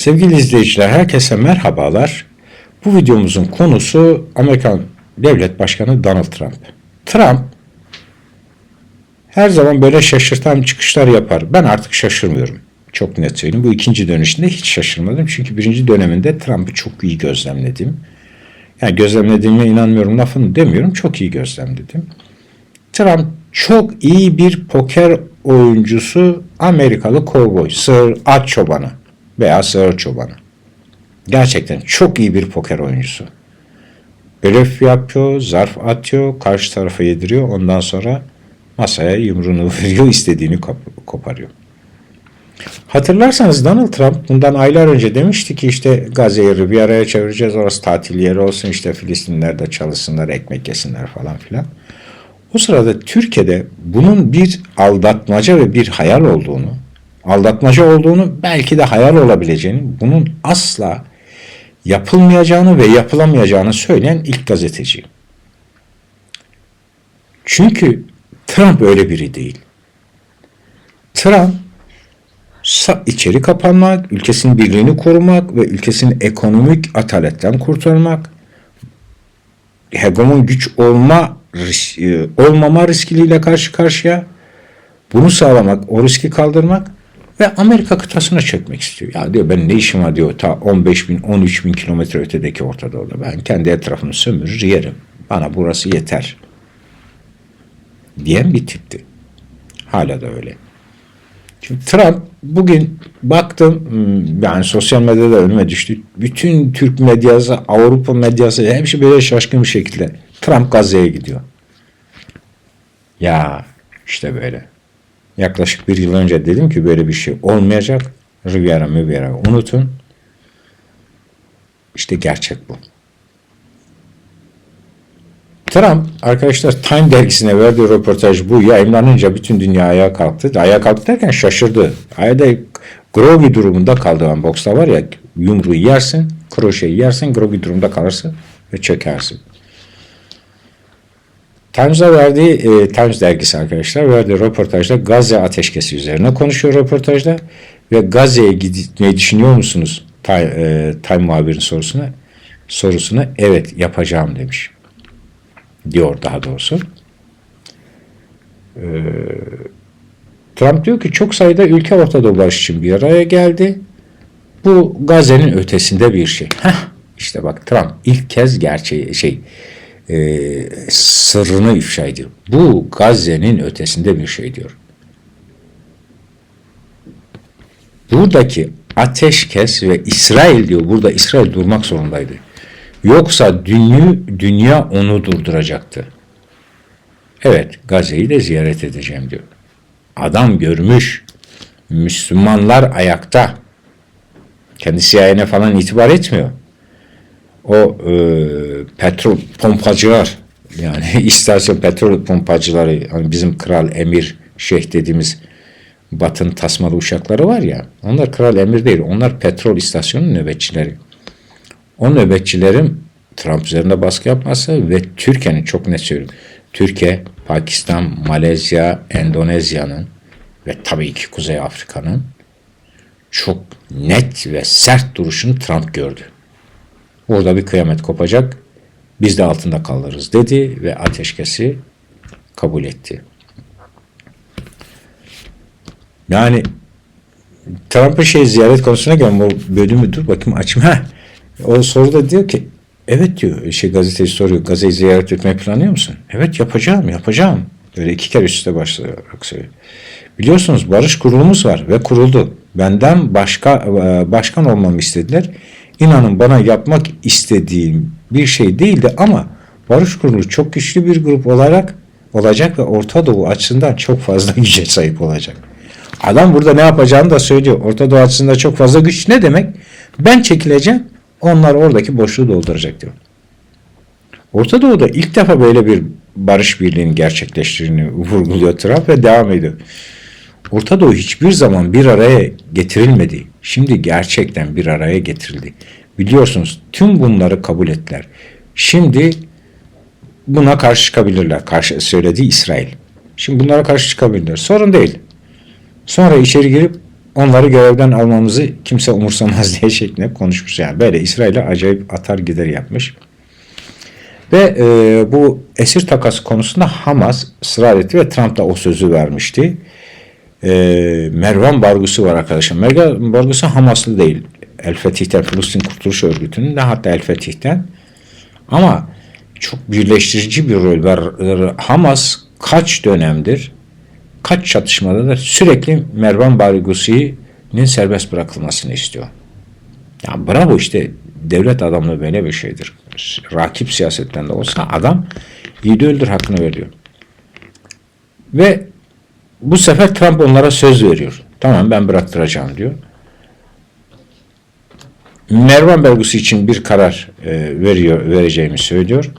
Sevgili izleyiciler, herkese merhabalar. Bu videomuzun konusu Amerikan Devlet Başkanı Donald Trump. Trump her zaman böyle şaşırtan çıkışlar yapar. Ben artık şaşırmıyorum. Çok net söyleyeyim. Bu ikinci dönüşünde hiç şaşırmadım. Çünkü birinci döneminde Trump'ı çok iyi gözlemledim. Yani gözlemlediğime inanmıyorum lafını demiyorum. Çok iyi gözlemledim. Trump çok iyi bir poker oyuncusu Amerikalı kovboy, sığır at çobanı veya sığır çobanı. Gerçekten çok iyi bir poker oyuncusu. Blöf yapıyor, zarf atıyor, karşı tarafa yediriyor. Ondan sonra masaya yumruğunu veriyor, istediğini kop- koparıyor. Hatırlarsanız Donald Trump bundan aylar önce demişti ki işte Gazze'yi bir araya çevireceğiz. Orası tatil yeri olsun işte Filistinliler de çalışsınlar, ekmek yesinler falan filan. O sırada Türkiye'de bunun bir aldatmaca ve bir hayal olduğunu, aldatmaca olduğunu belki de hayal olabileceğini, bunun asla yapılmayacağını ve yapılamayacağını söyleyen ilk gazeteci. Çünkü Trump öyle biri değil. Trump içeri kapanmak, ülkesinin birliğini korumak ve ülkesinin ekonomik ataletten kurtarmak, hegemon güç olma e, olmama riskiyle karşı karşıya bunu sağlamak, o riski kaldırmak ve Amerika kıtasına çökmek istiyor. Ya diyor ben ne işim var diyor ta 15 bin, 13 bin kilometre ötedeki Orta Doğu'da. Ben kendi etrafımı sömürür yerim. Bana burası yeter. Diyen bir tipti. Hala da öyle. Şimdi Trump bugün baktım hmm, yani sosyal medyada önüme düştü. Bütün Türk medyası, Avrupa medyası hepsi böyle şaşkın bir şekilde Trump Gazze'ye gidiyor. Ya işte böyle. Yaklaşık bir yıl önce dedim ki böyle bir şey olmayacak. Riviera Riviera unutun. İşte gerçek bu. Trump arkadaşlar Time dergisine verdiği röportaj bu yayınlanınca bütün dünya ayağa kalktı. Ayağa kalktı derken şaşırdı. Ayda grogi durumunda kaldı. Yani boksta var ya yumruğu yersin, kroşeyi yersin, grogi durumda kalırsın ve çökersin. Times'a verdiği, e, Times dergisi arkadaşlar verdiği röportajda Gazze ateşkesi üzerine konuşuyor röportajda ve Gazze'ye gitmeyi düşünüyor musunuz? Time, e, Time muhabirin sorusuna sorusuna evet yapacağım demiş diyor daha doğrusu. Ee, Trump diyor ki çok sayıda ülke Orta barış için bir araya geldi. Bu Gazze'nin ötesinde bir şey. Heh, işte bak Trump ilk kez gerçeği şey e, sırrını ifşa ediyor. Bu Gazze'nin ötesinde bir şey diyor. Buradaki ateşkes ve İsrail diyor. Burada İsrail durmak zorundaydı. Yoksa dünya, dünya onu durduracaktı. Evet Gazze'yi de ziyaret edeceğim diyor. Adam görmüş. Müslümanlar ayakta. Kendi CIA'ne falan itibar etmiyor. O e, petrol pompacılar yani istasyon petrol pompacıları hani bizim kral emir şeyh dediğimiz batın tasmalı uçakları var ya onlar kral emir değil onlar petrol istasyonu nöbetçileri. O nöbetçilerin Trump üzerinde baskı yapması ve Türkiye'nin çok net söylüyorum. Türkiye, Pakistan, Malezya, Endonezya'nın ve tabii ki Kuzey Afrika'nın çok net ve sert duruşunu Trump gördü. Orada bir kıyamet kopacak. Biz de altında kalırız dedi ve ateşkesi kabul etti. Yani Trump'ın şey ziyaret konusuna gelen bu bölümü dur bakayım açayım. Heh. O soruda diyor ki evet diyor şey gazeteci soruyor Gazze'yi ziyaret etmeyi planlıyor musun? Evet yapacağım yapacağım. Böyle iki kere üst üste başlayarak söylüyor. Biliyorsunuz barış kurulumuz var ve kuruldu. Benden başka e, başkan olmamı istediler. İnanın bana yapmak istediğim bir şey değildi ama barış kurulu çok güçlü bir grup olarak olacak ve Orta Doğu açısından çok fazla güce sahip olacak. Adam burada ne yapacağını da söylüyor. Orta Doğu açısından çok fazla güç ne demek? Ben çekileceğim. Onlar oradaki boşluğu dolduracak diyor. Orta Doğu'da ilk defa böyle bir barış birliğinin gerçekleştiğini vurguluyor Trump ve devam ediyor. Orta Doğu hiçbir zaman bir araya getirilmedi. Şimdi gerçekten bir araya getirildi. Biliyorsunuz tüm bunları kabul ettiler. Şimdi buna karşı çıkabilirler. Karşı söylediği İsrail. Şimdi bunlara karşı çıkabilirler. Sorun değil. Sonra içeri girip onları görevden almamızı kimse umursamaz diye şeklinde konuşmuş. Yani böyle İsrail'e acayip atar gider yapmış. Ve e, bu esir takası konusunda Hamas ısrar etti ve Trump da o sözü vermişti. E, Mervan Bargusu var arkadaşlar. Mervan Bargusu Hamaslı değil. El Fetih'ten, Filistin Kurtuluş Örgütü'nün de hatta El Fetih'ten. Ama çok birleştirici bir rol var. Hamas kaç dönemdir, kaç çatışmadadır sürekli Mervan Bargusi'nin serbest bırakılmasını istiyor. Ya bravo işte devlet adamlığı böyle bir şeydir. Rakip siyasetten de olsa adam yiğidi öldür hakkını veriyor. Ve bu sefer Trump onlara söz veriyor. Tamam ben bıraktıracağım diyor. Mervan Belgusi için bir karar e, veriyor, vereceğimi söylüyor.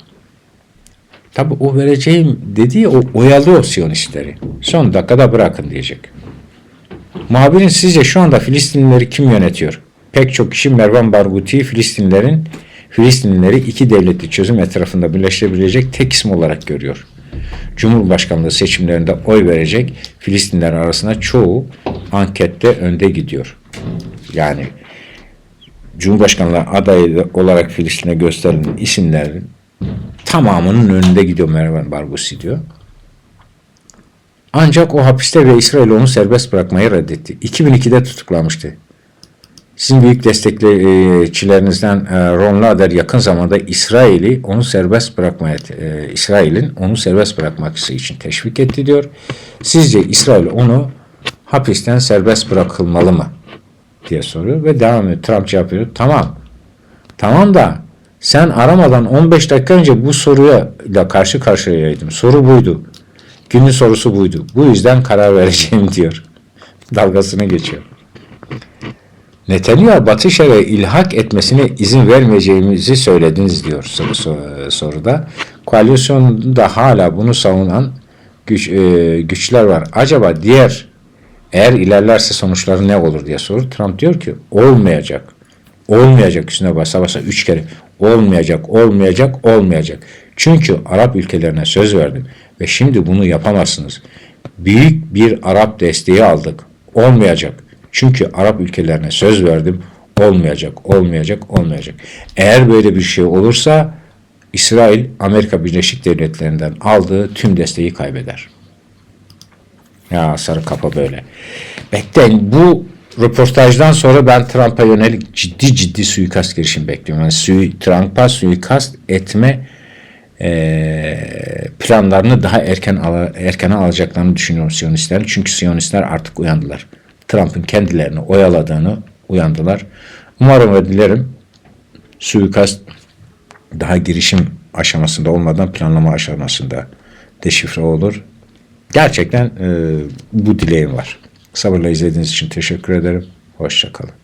Tabi o vereceğim dediği o oyalıyor Siyonistleri. Son dakikada bırakın diyecek. Muhabirin sizce şu anda Filistinlileri kim yönetiyor? Pek çok kişi Mervan Barghouti Filistinlerin Filistinlileri iki devletli çözüm etrafında birleştirebilecek tek isim olarak görüyor. Cumhurbaşkanlığı seçimlerinde oy verecek Filistinler arasında çoğu ankette önde gidiyor. Yani Cumhurbaşkanlığı adayı olarak Filistin'e gösterilen isimlerin tamamının önünde gidiyor Mervan Barghouti diyor. Ancak o hapiste ve İsrail onu serbest bırakmayı reddetti. 2002'de tutuklanmıştı. Sizin büyük destekçilerinizden e, Ron Lader yakın zamanda İsrail'i onu serbest bırakmaya, e, İsrail'in onu serbest bırakması için teşvik etti diyor. Sizce İsrail onu hapisten serbest bırakılmalı mı? diye soruyor ve devam ediyor. Trump cevap veriyor. Tamam. Tamam da sen aramadan 15 dakika önce bu soruyla karşı karşıyaydım. Soru buydu. Günün sorusu buydu. Bu yüzden karar vereceğim diyor. Dalgasını geçiyor. Netanyahu Batı Şeria'ya ilhak etmesine izin vermeyeceğimizi söylediniz diyor soruda. Koalisyonda hala bunu savunan güç, e, güçler var. Acaba diğer eğer ilerlerse sonuçları ne olur diye soru. Trump diyor ki olmayacak. Olmayacak üstüne basa basa üç kere. Olmayacak, olmayacak, olmayacak. Çünkü Arap ülkelerine söz verdim ve şimdi bunu yapamazsınız. Büyük bir Arap desteği aldık. Olmayacak. Çünkü Arap ülkelerine söz verdim. Olmayacak, olmayacak, olmayacak. Eğer böyle bir şey olursa İsrail Amerika Birleşik Devletleri'nden aldığı tüm desteği kaybeder. Ya sarı kafa böyle. Bekleyin bu röportajdan sonra ben Trump'a yönelik ciddi ciddi suikast girişim bekliyorum. Yani sui, Trump'a suikast etme e, planlarını daha erken ala, erkene alacaklarını düşünüyorum Siyonistlerin. Çünkü Siyonistler artık uyandılar. Trump'ın kendilerini oyaladığını uyandılar. Umarım ve dilerim suikast daha girişim aşamasında olmadan planlama aşamasında deşifre olur. Gerçekten e, bu dileğim var. Sabırla izlediğiniz için teşekkür ederim. Hoşçakalın.